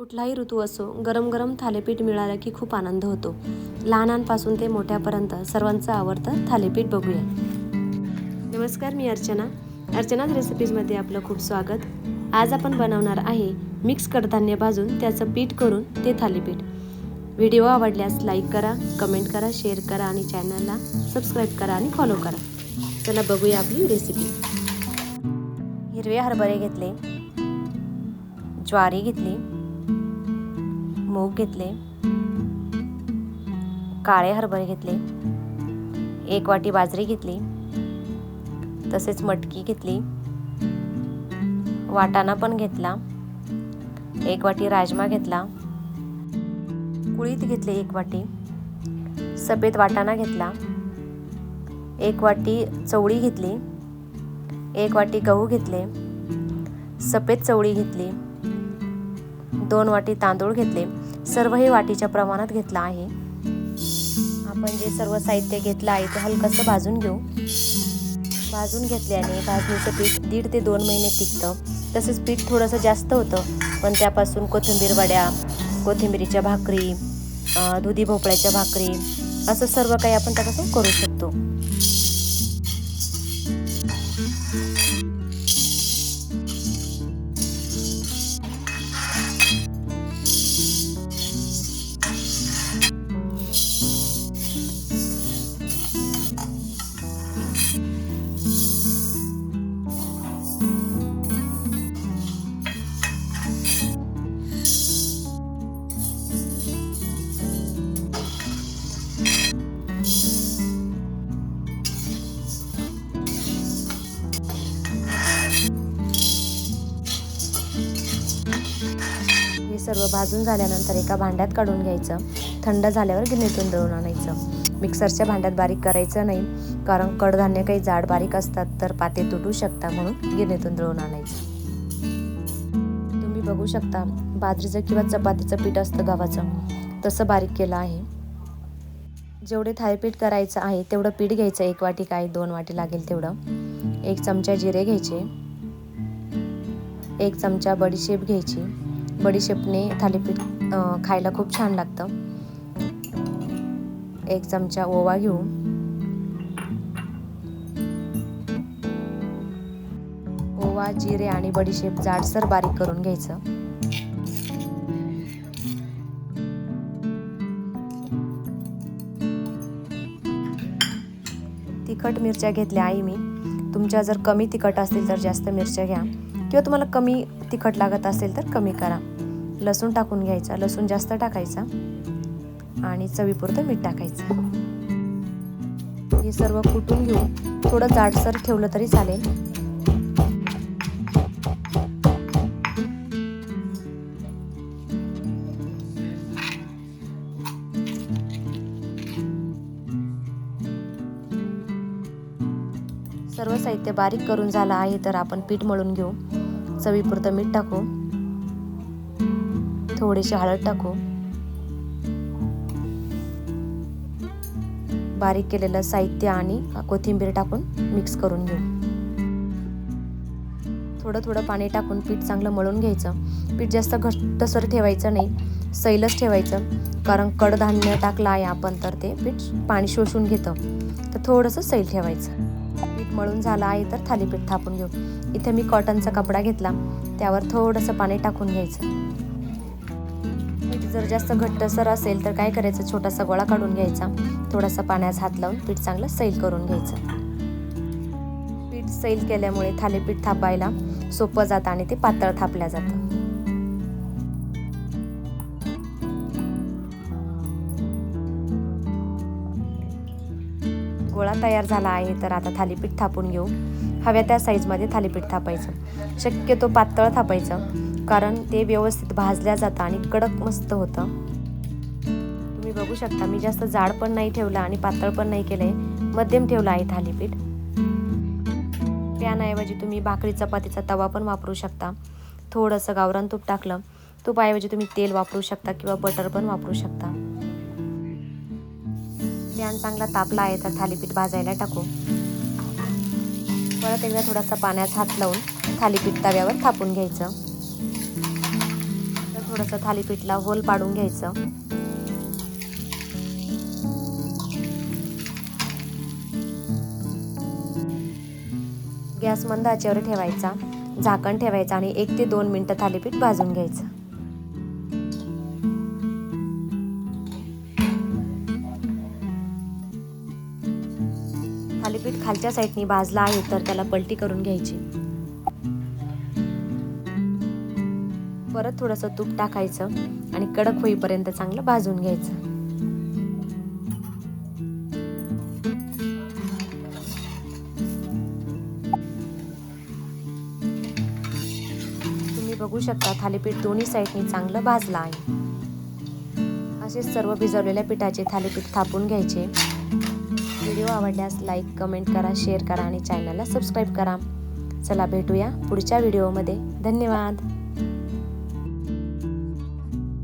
कुठलाही ऋतू असो गरम गरम थालीपीठ मिळालं की खूप आनंद होतो. लहानांपासून ते मोठ्यापर्यंत सर्वांचं आवडतं थालीपीठ बघूया. नमस्कार मी अर्चना. अर्चनाच रेसिपीजमध्ये आपलं खूप स्वागत. आज आपण बनवणार आहे मिक्स कडधान्य भाजून त्याचं पीठ करून ते थालीपीठ. व्हिडिओ आवडल्यास लाईक करा कमेंट करा शेअर करा आणि चॅनलला सबस्क्राईब करा आणि फॉलो करा. चला बघूया आपली रेसिपी. हिरवे हरभरे घेतले ज्वारी घेतली मूग घेतले काळे हरभरे घेतले एक वाटी बाजरी घेतली तसेच मटकी घेतली वाटाणा पण घेतला एक वाटी राजमा घेतला कुळीत घेतले एक वाटी सफेद वाटाणा घेतला एक वाटी चवळी घेतली एक वाटी गहू घेतले सफेद चवळी घेतली दोन वाटी तांदूळ घेतले सर्व हे वाटीच्या प्रमाणात घेतलं आहे. आपण जे सर्व साहित्य घेतलं आहे ते हलकंसं भाजून घेऊ. भाजून घेतल्याने भाजणीचं पीठ दीड ते दोन महिने टिकतं. तसेच पीठ थोडंसं जास्त होतं पण त्यापासून कोथिंबीर वड्या कोथिंबीरीच्या भाकरी दुधी भोपळ्याच्या भाकरी असं सर्व काही आपण त्यापासून करू शकतो. सर्व भाजून झाल्यानंतर एका भांड्यात काढून घ्यायचं. थंड झाल्यावर गिरणीतून दळून आणायचं. मिक्सरच्या भांड्यात बारीक करायचं नाही कारण कडधान्य काही जाड बारीक असतात तर पाते तुटू शकता म्हणून गिरणीतून दळून आणायचं. तुम्ही बघू शकता बाजरीचं किंवा चपातीचं पीठ असतं गव्हाचं. तसं बारीक केलं आहे. जेवढे थालीपीठ करायचं आहे तेवढं पीठ घ्यायचं. एक वाटी काय दोन वाटी लागेल तेवढं. एक चमचा जिरे घ्यायचे. एक चमचा बडीशेप घ्यायची. बडीशेपने थालीपीठ खायला खूप छान लागतं. एक चमचा ओवा घेऊ. ओवा जिरे आणि बडीशेप जाडसर बारीक करून घ्यायचं. तिखट मिरच्या घेतल्या आई मी. तुमच्या जर कमी तिखट असतील तर जास्त मिरच्या घ्या. किंवा तुम्हाला कमी तिखट लागत असेल तर कमी करा. लसूण टाकून घ्यायचा. लसूण जास्त टाकायचा. आणि चवीपुरतं मीठ टाकायचं. हे सर्व कुटून घेऊ थोडं जाडसर ठेवलं तरी चालेल. सर्व साहित्य बारीक करून झालं आहे तर आपण पीठ मळून घेऊ. चवीपुरतं मीठ टाकू. थोडीशी हळद टाकू. बारीक केलेलं साहित्य आणि कोथिंबीर टाकून मिक्स करून घेऊ. थोडं थोडं पाणी टाकून पीठ चांगलं मळून घ्यायचं. पीठ जास्त घट्टसर ठेवायचं नाही सैलच ठेवायचं. कारण कडधान्य टाकलं आहे आपण तर ते पीठ पाणी शोषून घेतं. तर थोडंसं सैल ठेवायचं. पीठ मळून झालं आहे तर थालीपीठ थापून घेऊ. इथे मी कॉटनचा कपडा घेतला. त्यावर थोडंसं पाणी टाकून घ्यायचं. पीठ जर जास्त घट्टसर असेल तर काय करायचं? छोटासा गोळा काढून घ्यायचा. थोडासा पाण्यात हात लावून पीठ चांगलं सैल करून घ्यायचं. पीठ सैल केल्यामुळे थालीपीठ थापायला सोपं जातं आणि ते पातळ थापल्या जातं. गोळा तयार झाला आहे तर आता थालीपीठ थापून घेऊ. हव्या त्या साईजमध्ये थालीपीठ थापायचं. शक्यतो पातळ थापायचं कारण ते व्यवस्थित भाजल्या जातं आणि कडक मस्त होतं. तुम्ही बघू शकता मी जास्त जाड पण नाही ठेवलं आणि पातळ पण नाही केलंय. मध्यम ठेवलं आहे थालीपीठ. पॅनऐवजी तुम्ही भाकरी चपातीचा तवा पण वापरू शकता. थोडंसं गावरान तूप टाकलं तुपाऐवजी तुम्ही तेल वापरू शकता किंवा बटर पण वापरू शकता. पॅन चांगला तापला आहे तर थालीपीठ भाजायला टाकू. परत एकदा थोडासा पाण्यात हात लावून थालीपीठ तव्यावर थापून घ्यायचं. तर थोडंसं थालीपीठला होल पाडून घ्यायचं. गॅस मंद आचेवर ठेवायचा झाकण ठेवायचं आणि एक ते दोन मिनटं थालीपीठ भाजून घ्यायचं. थालीपीठ खालच्या साईडनी भाजला आहे तर त्याला पलटी करून घ्यायची. परत थोडंसं तूप टाकायचं आणि कडक होईपर्यंत चांगलं भाजून घ्यायचं. तुम्ही बघू शकता थालीपीठ दोन्ही साईडनी चांगलं भाजलं आहे. असेच सर्व भिजवलेल्या पिठाचे थालीपीठ थापून घ्यायचे. व्हिडिओ आवडल्यास लाईक कमेंट करा शेअर करा आणि चॅनलला सबस्क्राईब करा. चला भेटूया पुढच्या व्हिडिओमध्ये. धन्यवाद.